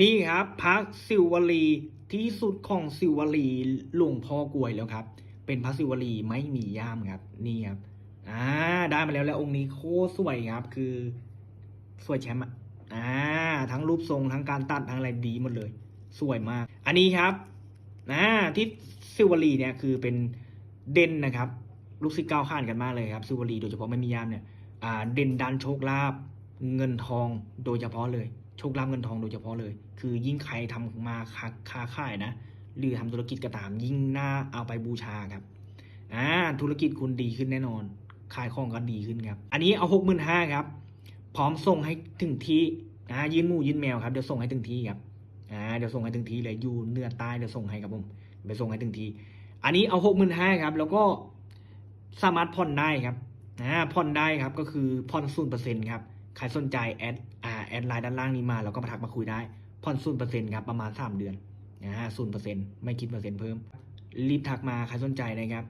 นี่ครับพระศิวลีที่สุดของศิวลีหลวงพ่อกลวยแล้วครับ เป็นพระศิวลีไม่มีย่ามครับ นี่ครับอ่าได้มาแล้วแล้วองค์นี้โคตรสวยครับ คือสวยแชมป์อ่าทั้งรูปทรงทั้งการตัดทั้งอะไรดีหมดเลย สวยมาก อันนี้ครับอ่าที่ซิวลีเนี่ยคือเป็นเด่นนะครับ ลูกศิษย์ก้าวข้านกันมากเลยครับซิวลีโดยเฉพาะไม่มีย่ามเนี่ยอ่าเด่นดันโชคลาภเงินทองโดยเฉพาะเลย โชคลาภเงินทองโดยเฉพาะเลย คือยิ่งใครทำมาค้าค้าขายนะ หรือทำธุรกิจก็ตามยิ่งน่าเอาไปบูชาครับอ่าธุรกิจคุณดีขึ้นแน่นอน ขายของก็ดีขึ้นครับ อันนี้เอาหกหมื่นห้าครับ พร้อมส่งให้ถึงที่อ่ายื่นหมูยืนแมวครับเดี๋ยวส่งให้ถึงที่ครับอ่าเดี๋ยวส่งให้ถึงที่เลยอยู่เนื้อใต้เดี๋ยวส่งให้ครับผมไปส่งให้ถึงที่อันนี้เอาหกหมื่นห้าครับ แล้วก็สามารถผ่อนได้ครับอ่าผ่อนได้ครับก็คือผ่อนศูนย์เปอร์เซ็นต์ครับใครสนใจแอด แอดไลน์ด้านล่างนี้มาแล้วก็มาทักมาคุยได้ผ่อนศูนเปอร์เซ็นต์ครับประมาณสามเดือนนะฮะศูนเปอร์เซ็นต์ไม่คิดเปอร์เซ็นต์เพิ่ม รีบทักมาใครสนใจนะครับ